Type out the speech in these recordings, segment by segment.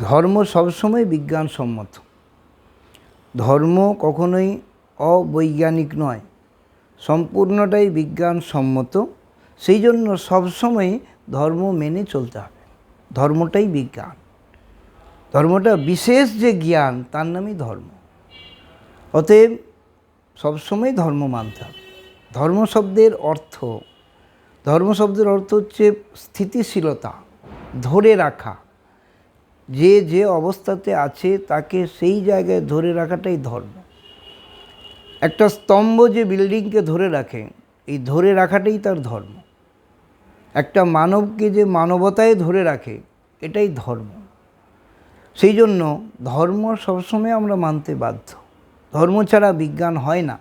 ধর্ম সবসময় বিজ্ঞানসম্মত। ধর্ম কখনোই অবৈজ্ঞানিক নয়, সম্পূর্ণটাই বিজ্ঞানসম্মত। সেই জন্য সবসময় ধর্ম মেনে চলতে হবে। ধর্মটাই বিজ্ঞান। ধর্মটা বিশেষ যে জ্ঞান, তার নামই ধর্ম। অতএব সবসময় ধর্ম মানতে হবে। ধর্ম শব্দের অর্থ, ধর্ম শব্দের অর্থ হচ্ছে স্থিতিশীলতা, ধরে রাখা। যে যে অবস্থাতে আছে তাকে সেই জায়গায় ধরে রাখাটাই ধর্ম। একটা স্তম্ভ যে বিল্ডিংকে ধরে রাখে, এই ধরে রাখাটাই তার ধর্ম। একটা মানবকে যে মানবতায় ধরে রাখে, এটাই ধর্ম। সেই জন্য ধর্ম সবসময় আমরা মানতে বাধ্য। ধর্ম ছাড়া বিজ্ঞান হয় না।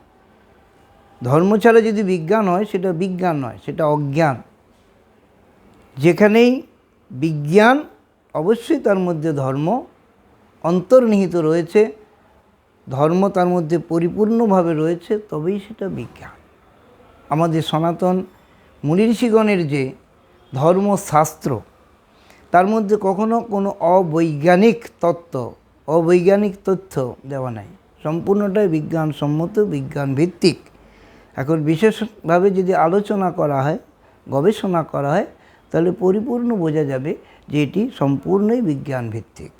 ধর্ম ছাড়া যদি বিজ্ঞান হয়, সেটা বিজ্ঞান নয়, সেটা অজ্ঞান। যেখানেই বিজ্ঞান অবশ্যই তার মধ্যে ধর্ম অন্তর্নিহিত রয়েছে। ধর্ম তার মধ্যে পরিপূর্ণভাবে রয়েছে, তবেই সেটা বিজ্ঞান। আমাদের সনাতন মুনি ঋষিগণের যে ধর্মশাস্ত্র, তার মধ্যে কখনো কোনো অবৈজ্ঞানিক তত্ত্ব, অবৈজ্ঞানিক তথ্য দেওয়া নাই। সম্পূর্ণটাই বিজ্ঞানসম্মত বিজ্ঞান ভিত্তিক এখন বিশেষভাবে যদি আলোচনা করা হয়, গবেষণা করা হয় তাহলে পরিপূর্ণ বোঝা যাবে যে এটি সম্পূর্ণই বিজ্ঞান ভিত্তিক